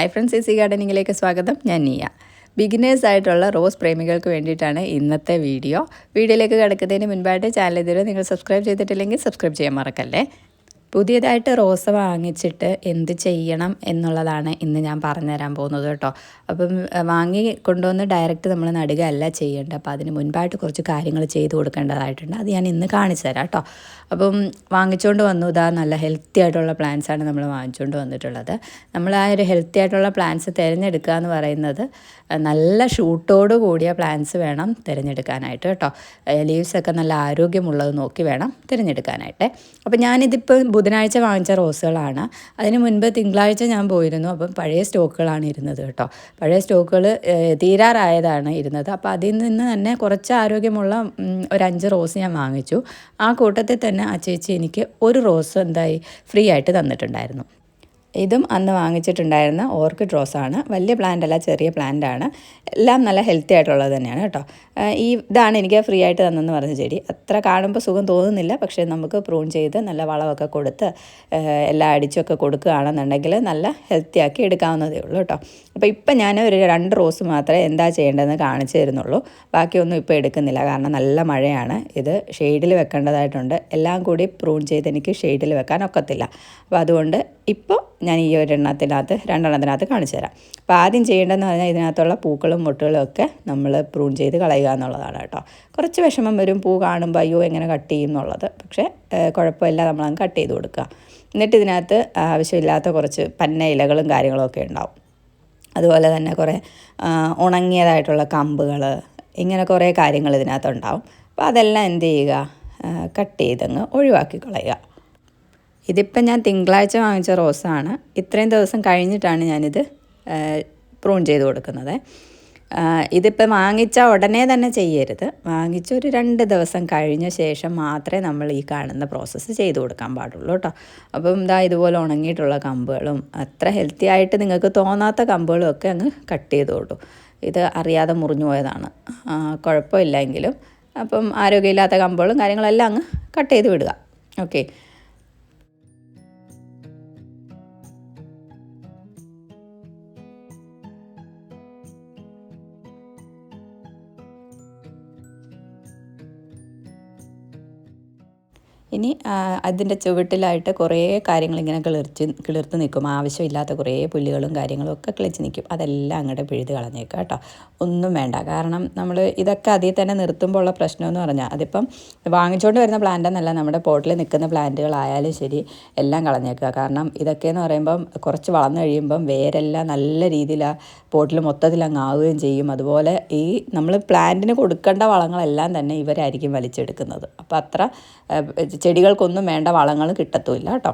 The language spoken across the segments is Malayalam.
ഹായ് ഫ്രണ്ട്സ് ഈസി ഗാർഡനിങ്ങിലേക്ക് സ്വാഗതം. ഞാൻ നീയ. ബിഗിനേഴ്സ് ആയിട്ടുള്ള റോസ് പ്രേമികൾക്ക് വേണ്ടിയിട്ടാണ് ഇന്നത്തെ വീഡിയോ. വീഡിയോയിലേക്ക് കിടക്കുന്നതിന് മുൻപായിട്ട് ചാനൽ ഇതുവരെ നിങ്ങൾ സബ്സ്ക്രൈബ് ചെയ്തിട്ടില്ലെങ്കിൽ സബ്സ്ക്രൈബ് ചെയ്യാൻ മറക്കല്ലേ? പുതിയതായിട്ട് റോസ് വാങ്ങിച്ചിട്ട് എന്ത് ചെയ്യണം എന്നുള്ളതാണ് ഇന്ന് ഞാൻ പറഞ്ഞുതരാൻ പോകുന്നത് കേട്ടോ. അപ്പം വാങ്ങി കൊണ്ടുവന്ന് ഡയറക്റ്റ് നമ്മൾ നടുക അല്ല ചെയ്യേണ്ടത്. അപ്പോൾ അതിന് മുൻപായിട്ട് കുറച്ച് കാര്യങ്ങൾ ചെയ്ത് കൊടുക്കേണ്ടതായിട്ടുണ്ട്. അത് ഞാൻ ഇന്ന് കാണിച്ചു തരാം കേട്ടോ. അപ്പം വാങ്ങിച്ചുകൊണ്ട് വന്നു. ഇതാ നല്ല ഹെൽത്തി ആയിട്ടുള്ള ആണ് നമ്മൾ വാങ്ങിച്ചുകൊണ്ട് വന്നിട്ടുള്ളത്. നമ്മൾ ആ ഒരു ഹെൽത്തി ആയിട്ടുള്ള പ്ലാന്റ്സ് തിരഞ്ഞെടുക്കുക എന്ന് പറയുന്നത് നല്ല ഷൂട്ടോട് കൂടിയ പ്ലാന്റ്സ് വേണം തിരഞ്ഞെടുക്കാനായിട്ട് കേട്ടോ. ലീവ്സൊക്കെ നല്ല ആരോഗ്യമുള്ളത് നോക്കി വേണം തിരഞ്ഞെടുക്കാനായിട്ട്. അപ്പോൾ ഞാനിതിപ്പോൾ ബുധനാഴ്ച വാങ്ങിച്ച റോസുകളാണ്. അതിന് മുൻപ് തിങ്കളാഴ്ച ഞാൻ പോയിരുന്നു. അപ്പം പഴയ സ്റ്റോക്കുകളാണ് ഇരുന്നത് കേട്ടോ. പഴയ സ്റ്റോക്കുകൾ തീരാറായതാണ് ഇരുന്നത്. അപ്പോൾ അതിൽ നിന്ന് തന്നെ കുറച്ച് ആരോഗ്യമുള്ള ഒരു അഞ്ച് റോസ് ഞാൻ വാങ്ങിച്ചു. ആ കൂട്ടത്തിൽ തന്നെ ആ ചേച്ചി എനിക്ക് ഒരു റോസ് എന്തായി ഫ്രീ ആയിട്ട് തന്നിട്ടുണ്ടായിരുന്നു. ഇതും അന്ന് വാങ്ങിച്ചിട്ടുണ്ടായിരുന്ന ഓർക്കിഡ് റോസാണ് വലിയ പ്ലാന്റ് അല്ല ചെറിയ പ്ലാന്റ് ആണ്. എല്ലാം നല്ല ഹെൽത്തി ആയിട്ടുള്ളത് തന്നെയാണ് കേട്ടോ. ഈ ഇതാണ് എനിക്ക് ഫ്രീ ആയിട്ട് തന്നെന്ന് പറഞ്ഞ ചെടി അത്ര കാണുമ്പോൾ സുഖം തോന്നുന്നില്ല. പക്ഷേ നമുക്ക് പ്രൂൺ ചെയ്ത് നല്ല വളമൊക്കെ കൊടുത്ത് എല്ലാം അടിച്ചൊക്കെ കൊടുക്കുകയാണെന്നുണ്ടെങ്കിൽ നല്ല ഹെൽത്തി ആക്കി എടുക്കാവുന്നതേ ഉള്ളൂ കേട്ടോ. അപ്പോൾ ഇപ്പം ഞാൻ ഒരു രണ്ട് റോസ് മാത്രമേ എന്താ ചെയ്യേണ്ടതെന്ന് കാണിച്ചു തരുന്നുള്ളൂ. ബാക്കിയൊന്നും ഇപ്പോൾ എടുക്കുന്നില്ല. കാരണം നല്ല മഴയാണ്. ഇത് ഷെയ്ഡിൽ വെക്കേണ്ടതായിട്ടുണ്ട്. എല്ലാം കൂടി പ്രൂൺ ചെയ്ത് എനിക്ക് ഷെയ്ഡിൽ വെക്കാൻ ഒക്കത്തില്ല. അപ്പോൾ അതുകൊണ്ട് ഇപ്പോൾ ഞാൻ ഈ ഒരെണ്ണത്തിനകത്ത് രണ്ടെണ്ണത്തിനകത്ത് കാണിച്ചു തരാം. അപ്പോൾ ആദ്യം ചെയ്യേണ്ടതെന്ന് പറഞ്ഞാൽ ഇതിനകത്തുള്ള പൂക്കളും മുട്ടുകളും ഒക്കെ നമ്മൾ പ്രൂൺ ചെയ്ത് കളയുക എന്നുള്ളതാണ് കേട്ടോ. കുറച്ച് വിഷമം വരും പൂ കാണുമ്പോൾ അയ്യോ എങ്ങനെ കട്ട് ചെയ്യും എന്നുള്ളത്. പക്ഷേ കുഴപ്പമില്ല നമ്മളങ്ങ് കട്ട് ചെയ്ത് കൊടുക്കുക. എന്നിട്ട് ഇതിനകത്ത് ആവശ്യമില്ലാത്ത കുറച്ച് പന്ന ഇലകളും കാര്യങ്ങളൊക്കെ ഉണ്ടാവും. അതുപോലെ തന്നെ കുറേ ഉണങ്ങിയതായിട്ടുള്ള കമ്പുകൾ ഇങ്ങനെ കുറേ കാര്യങ്ങൾ ഇതിനകത്തുണ്ടാവും അപ്പോൾ അതെല്ലാം എന്ത് ചെയ്യുക? കട്ട് ചെയ്തങ്ങ് ഒഴിവാക്കി കളയുക. ഇതിപ്പം ഞാൻ തിങ്കളാഴ്ച വാങ്ങിച്ച റോസാണ്. ഇത്രയും ദിവസം കഴിഞ്ഞിട്ടാണ് ഞാനിത് പ്രൂൺ ചെയ്ത് കൊടുക്കുന്നത്. ഇതിപ്പോൾ ഇതിപ്പം വാങ്ങിച്ച ഉടനെ തന്നെ ചെയ്യരുത്. വാങ്ങിച്ച ഒരു രണ്ട് ദിവസം കഴിഞ്ഞ ശേഷം മാത്രമേ നമ്മൾ ഈ കാണുന്ന പ്രോസസ്സ് ചെയ്ത് കൊടുക്കാൻ പാടുള്ളൂ കേട്ടോ. അപ്പം ഇതാ ഇതുപോലെ ഉണങ്ങിയിട്ടുള്ള കമ്പുകളും അത്ര ഹെൽത്തി ആയിട്ട് നിങ്ങൾക്ക് തോന്നാത്ത കമ്പുകളും ഒക്കെ അങ്ങ് കട്ട് ചെയ്തോളൂ ഇത് അറിയാതെ മുറിഞ്ഞു പോയതാണ്. കുഴപ്പമില്ലെങ്കിലും അപ്പം ആരോഗ്യമില്ലാത്ത കമ്പുകളും കാര്യങ്ങളെല്ലാം അങ്ങ് കട്ട് ചെയ്ത് വിടുക. ഓക്കെ ഇനി അതിന്റെ ചുവട്ടിലായിട്ട് കുറേ കാര്യങ്ങൾ ഇങ്ങനെ കിളിർച്ച് കിളിർത്ത് നിൽക്കും. ആവശ്യമില്ലാത്ത കുറേ പുല്ലുകളും കാര്യങ്ങളും ഒക്കെ കിളിച്ച് നിൽക്കും. അതെല്ലാം അങ്ങോട്ട് പിഴുത് കളഞ്ഞേക്കുക കേട്ടോ. ഒന്നും വേണ്ട. കാരണം നമ്മൾ ഇതൊക്കെ അതിൽ തന്നെ നിർത്തുമ്പോൾ ഉള്ള പ്രശ്നമെന്ന് പറഞ്ഞാൽ അതിപ്പം വാങ്ങിച്ചുകൊണ്ട് വരുന്ന പ്ലാന്റ് എന്നല്ല നമ്മുടെ പോട്ടിൽ നിൽക്കുന്ന പ്ലാന്റുകളായാലും ശരി എല്ലാം കളഞ്ഞേക്കുക. കാരണം ഇതൊക്കെയെന്ന് പറയുമ്പം കുറച്ച് വളർന്നു കഴിയുമ്പം വേരെല്ലാം നല്ല രീതിയിൽ പോട്ടിൽ മൊത്തത്തിൽ അങ്ങ് ആവുകയും ചെയ്യും. അതുപോലെ ഈ നമ്മൾ പ്ലാന്റിന് കൊടുക്കേണ്ട വളങ്ങളെല്ലാം തന്നെ ഇവരായിരിക്കും വലിച്ചെടുക്കുന്നത്. അപ്പോൾ അത്ര ചെടികൾക്കൊന്നും വേണ്ട വളങ്ങൾ കിട്ടത്തുമില്ല കേട്ടോ.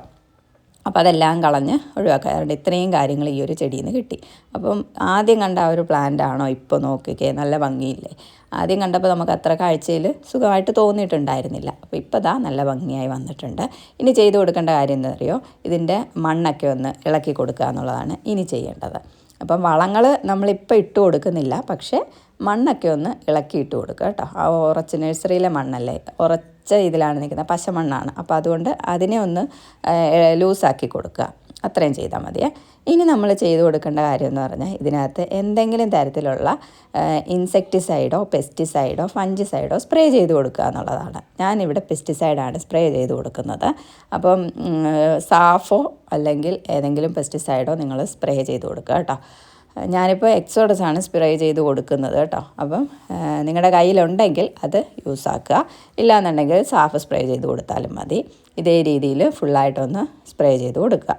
അപ്പോൾ അതെല്ലാം കളഞ്ഞ് ഒഴിവാക്കുക. അതുകൊണ്ട് ഇത്രയും കാര്യങ്ങൾ ഈ ഒരു ചെടിയിൽ നിന്ന് കിട്ടി. അപ്പം ആദ്യം കണ്ട ആ ഒരു പ്ലാന്റ് ആണോ ഇപ്പോൾ നോക്കിക്കേ നല്ല ഭംഗിയില്ലേ? ആദ്യം കണ്ടപ്പോൾ നമുക്ക് അത്ര കാഴ്ചയിൽ സുഖമായിട്ട് തോന്നിയിട്ടുണ്ടായിരുന്നില്ല. അപ്പോൾ ഇപ്പോൾ ദാ നല്ല ഭംഗിയായി വന്നിട്ടുണ്ട്. ഇനി ചെയ്തു കൊടുക്കേണ്ട കാര്യം എന്താ അറിയോ ഇതിന്റെ മണ്ണൊക്കെ ഒന്ന് ഇളക്കി കൊടുക്കുക എന്നുള്ളതാണ് ഇനി ചെയ്യേണ്ടത്. അപ്പം വളങ്ങൾ നമ്മളിപ്പോൾ ഇട്ട് കൊടുക്കുന്നില്ല. പക്ഷേ മണ്ണൊക്കെ ഒന്ന് ഇളക്കി ഇട്ട് കൊടുക്കുക കേട്ടോ. ആ ഉറച്ച് നഴ്സറിയിലെ മണ്ണല്ലേ? ഉറച്ച ഇതിലാണ് നിൽക്കുന്നത്. പശമണ്ണാണ്. അപ്പോൾ അതുകൊണ്ട് അതിനെ ഒന്ന് ലൂസാക്കി കൊടുക്കുക. അത്രയും ചെയ്താൽ മതിയേ. ഇനി നമ്മൾ ചെയ്തു കൊടുക്കേണ്ട കാര്യം എന്ന് പറഞ്ഞാൽ ഇതിനകത്ത് എന്തെങ്കിലും തരത്തിലുള്ള ഇൻസെക്ടിസൈഡോ പെസ്റ്റിസൈഡോ ഫഞ്ചിസൈഡോ സ്പ്രേ ചെയ്ത് കൊടുക്കുക എന്നുള്ളതാണ്. ഞാനിവിടെ പെസ്റ്റിസൈഡാണ് സ്പ്രേ ചെയ്ത് കൊടുക്കുന്നത്. അപ്പം സാഫോ അല്ലെങ്കിൽ ഏതെങ്കിലും പെസ്റ്റിസൈഡോ നിങ്ങൾ സ്പ്രേ ചെയ്ത് കൊടുക്കുക കേട്ടോ. ഞാനിപ്പോൾ എക്സോഡസ് ആണ് സ്പ്രേ ചെയ്ത് കൊടുക്കുന്നത് കേട്ടോ. അപ്പം നിങ്ങളുടെ കയ്യിലുണ്ടെങ്കിൽ അത് യൂസ് ആക്കുക. ഇല്ലാന്നുണ്ടെങ്കിൽ സാഫ് സ്പ്രേ ചെയ്ത് കൊടുത്താലും മതി. ഇതേ രീതിയിൽ ഫുള്ളായിട്ടൊന്ന് സ്പ്രേ ചെയ്ത് കൊടുക്കുക.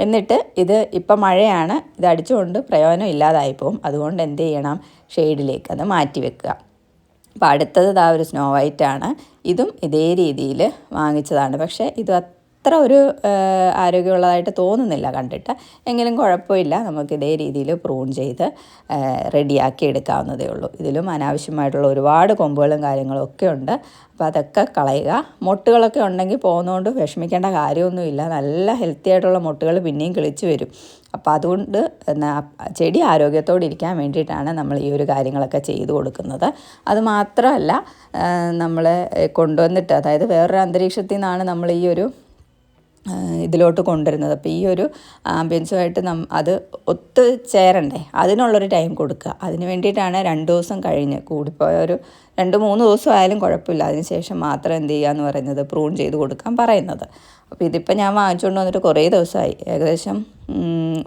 എന്നിട്ട് ഇത് ഇപ്പം മഴയാണ്. ഇത് അടിച്ചുകൊണ്ട് പ്രയോജനം ഇല്ലാതായി പോകും. അതുകൊണ്ട് എന്ത് ചെയ്യണം? ഷെയ്ഡിലേക്ക് അത് മാറ്റി വെക്കുക. അപ്പോൾ അടുത്തത് ഇതാ ഒരു സ്നോ വൈറ്റ് ആണ്. ഇതും ഇതേ രീതിയിൽ വാങ്ങിച്ചതാണ്. പക്ഷേ ഇത് അത്ര ഒരു ആരോഗ്യമുള്ളതായിട്ട് തോന്നുന്നില്ല കണ്ടിട്ട്. എങ്കിലും കുഴപ്പമില്ല. നമുക്ക് ഇതേ രീതിയിൽ പ്രൂൺ ചെയ്ത് റെഡിയാക്കി എടുക്കാവുന്നതേ ഉള്ളൂ. ഇതിലും അനാവശ്യമായിട്ടുള്ള ഒരുപാട് കൊമ്പുകളും കാര്യങ്ങളും ഒക്കെ ഉണ്ട്. അപ്പോൾ അതൊക്കെ കളയുക. മുട്ടുകളൊക്കെ ഉണ്ടെങ്കിൽ പോകുന്നതുകൊണ്ട് വിഷമിക്കേണ്ട കാര്യമൊന്നുമില്ല നല്ല ഹെൽത്തി ആയിട്ടുള്ള മുട്ടുകൾ പിന്നെയും കിളിച്ച് വരും. അപ്പോൾ അതുകൊണ്ട് ചെടി ആരോഗ്യത്തോടെ ഇരിക്കാൻ വേണ്ടിയിട്ടാണ് നമ്മൾ ഈ ഒരു കാര്യങ്ങളൊക്കെ ചെയ്തു കൊടുക്കുന്നത്. അത് മാത്രമല്ല നമ്മൾ കൊണ്ടുവന്നിട്ട് അതായത് വേറൊരു അന്തരീക്ഷത്തിൽ നിന്നാണ് നമ്മൾ ഈ ഒരു ഇതിലോട്ട് കൊണ്ടുവരുന്നത്. അപ്പോൾ ഈ ഒരു ആംബിയൻസുമായിട്ട് നം അത് ഒത്ത് ചേരണ്ടേ? അതിനുള്ളൊരു ടൈം കൊടുക്കുക. അതിന് വേണ്ടിയിട്ടാണ് രണ്ട് ദിവസം കഴിഞ്ഞ് കൂടിപ്പോയ ഒരു രണ്ട് മൂന്ന് ദിവസം ആയാലും കുഴപ്പമില്ല. അതിനുശേഷം മാത്രം എന്ത് ചെയ്യുക എന്ന് പറയുന്നത് പ്രൂൺ ചെയ്ത് കൊടുക്കാൻ പറയുന്നത്. അപ്പോൾ ഇതിപ്പോൾ ഞാൻ വാങ്ങിച്ചുകൊണ്ട് വന്നിട്ട് കുറേ ദിവസമായി. ഏകദേശം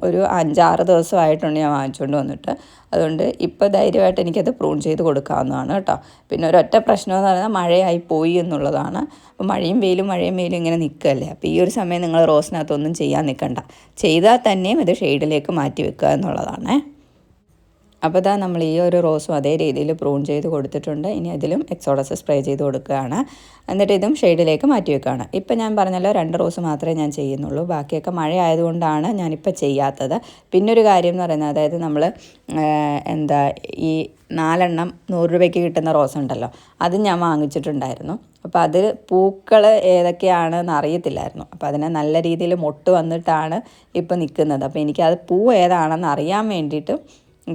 ഒരു അഞ്ചാറ് ദിവസമായിട്ടുണ്ട് ഞാൻ വാങ്ങിച്ചുകൊണ്ട് വന്നിട്ട്. അതുകൊണ്ട് ഇപ്പോൾ ധൈര്യമായിട്ട് എനിക്കത് പ്രൂൺ ചെയ്ത് കൊടുക്കാവുന്നതാണ് കേട്ടോ. പിന്നെ ഒരൊറ്റ പ്രശ്നം എന്ന് പറയുന്നത് മഴയായി പോയി എന്നുള്ളതാണ്. അപ്പോൾ മഴയും വെയിലും മഴയും വെയിലും ഇങ്ങനെ നിൽക്കുകയല്ലേ. അപ്പോൾ ഈ ഒരു സമയം നിങ്ങൾ റോസിനകത്തൊന്നും ചെയ്യാൻ നിൽക്കണ്ട. ചെയ്താൽ തന്നെയും ഇത് ഷെയ്ഡിലേക്ക് മാറ്റി വെക്കുക എന്നുള്ളതാണേ. അപ്പോൾ ഇതാ നമ്മൾ ഈ ഒരു റോസും അതേ രീതിയിൽ പ്രൂൺ ചെയ്ത് കൊടുത്തിട്ടുണ്ട്. ഇനി അതിലും എക്സോഡസ് സ്പ്രേ ചെയ്ത് കൊടുക്കുകയാണ്. എന്നിട്ട് ഇതും ഷെയ്ഡിലേക്ക് മാറ്റി വെക്കുകയാണ്. ഇപ്പം ഞാൻ പറഞ്ഞല്ലോ രണ്ട് റോസ് മാത്രമേ ഞാൻ ചെയ്യുന്നുള്ളൂ. ബാക്കിയൊക്കെ മഴ ആയതുകൊണ്ടാണ് ഞാനിപ്പോൾ ചെയ്യാത്തത് പിന്നൊരു കാര്യം എന്ന് പറയുന്നത് അതായത് നമ്മൾ എന്താ ഈ നാലെണ്ണം നൂറ് രൂപയ്ക്ക് കിട്ടുന്ന റോസ് ഉണ്ടല്ലോ അത് ഞാൻ വാങ്ങിച്ചിട്ടുണ്ടായിരുന്നു. അപ്പോൾ അത് പൂക്കൾ ഏതൊക്കെയാണെന്ന് അറിയത്തില്ലായിരുന്നു. അപ്പോൾ അതിനെ നല്ല രീതിയിൽ മൊട്ട് വന്നിട്ടാണ് ഇപ്പോൾ നിൽക്കുന്നത്. അപ്പോൾ എനിക്കത് പൂ ഏതാണെന്ന് അറിയാൻ വേണ്ടിയിട്ട്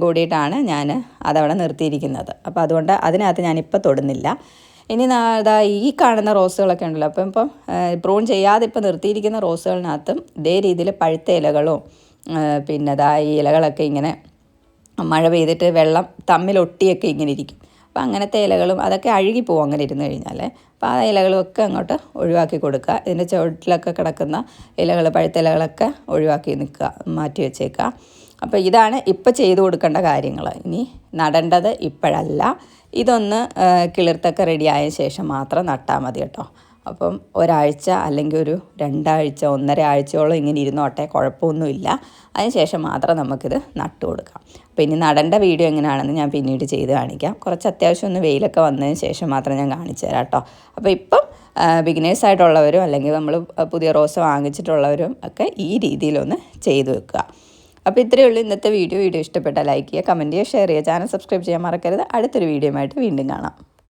കൂടിയിട്ടാണ് ഞാൻ അതവിടെ നിർത്തിയിരിക്കുന്നത്. അപ്പോൾ അതുകൊണ്ട് അതിനകത്ത് ഞാനിപ്പോൾ തൊടുന്നില്ല. ഇനി അതാ ഈ കാണുന്ന റോസുകളൊക്കെ ഉണ്ടല്ലോ. അപ്പം ഇപ്പം പ്രൂൺ ചെയ്യാതെ ഇപ്പം നിർത്തിയിരിക്കുന്ന റോസുകളിനകത്തും ഇതേ രീതിയിൽ പഴുത്ത ഇലകളും പിന്നെ അതാ ഈ ഇലകളൊക്കെ ഇങ്ങനെ മഴ പെയ്തിട്ട് വെള്ളം തമ്മിലൊട്ടിയൊക്കെ ഇങ്ങനെ ഇരിക്കും. അപ്പോൾ അങ്ങനത്തെ ഇലകളും അതൊക്കെ അഴുകി പോകും അങ്ങനെ ഇരുന്ന് കഴിഞ്ഞാൽ അപ്പോൾ ആ ഇലകളൊക്കെ അങ്ങോട്ട് ഒഴിവാക്കി കൊടുക്കുക. ഇതിന്റെ ചുവട്ടിലൊക്കെ കിടക്കുന്ന ഇലകൾ പഴുത്ത ഇലകളൊക്കെ ഒഴിവാക്കി നിൽക്കുക മാറ്റി വെച്ചേക്കുക. അപ്പോൾ ഇതാണ് ഇപ്പോൾ ചെയ്തു കൊടുക്കേണ്ട കാര്യങ്ങൾ ഇനി നടേണ്ടത് ഇപ്പോഴല്ല. ഇതൊന്ന് കിളിർത്തൊക്കെ റെഡിയായ ശേഷം മാത്രം നട്ടാൽ മതി കേട്ടോ. അപ്പം ഒരാഴ്ച അല്ലെങ്കിൽ ഒരു രണ്ടാഴ്ച ഒന്നര ആഴ്ചയോളം ഇങ്ങനെ ഇരുന്നോട്ടെ കുഴപ്പമൊന്നുമില്ല. അതിനുശേഷം മാത്രം നമുക്കിത് നട്ടു കൊടുക്കാം. അപ്പോൾ ഇനി നടേണ്ട വീഡിയോ എങ്ങനെയാണെന്ന് ഞാൻ പിന്നീട് ചെയ്ത് കാണിക്കാം. കുറച്ച് അത്യാവശ്യം ഒന്ന് വെയിലൊക്കെ വന്നതിന് ശേഷം മാത്രം ഞാൻ കാണിച്ചു തരാം കേട്ടോ. അപ്പോൾ ഇപ്പം ബിഗിനേഴ്സ് ആയിട്ടുള്ളവരും അല്ലെങ്കിൽ നമ്മൾ പുതിയ റോസ് വാങ്ങിച്ചിട്ടുള്ളവരും ഒക്കെ ഈ രീതിയിലൊന്ന് ചെയ്തു വെക്കുക. അപ്പോൾ ഇത്രയേ ഉള്ളൂ ഇന്നത്തെ വീഡിയോ. വീഡിയോ ഇഷ്ടപ്പെട്ടാൽ ലൈക്ക് ചെയ്യുക കമന്റ് ചെയ്യുക ഷെയർ ചെയ്യുക. ചാനൽ സബ്സ്ക്രൈബ് ചെയ്യാൻ മറക്കരുത്. അടുത്തൊരു വീഡിയോ ആയിട്ട് വീണ്ടും കാണാം.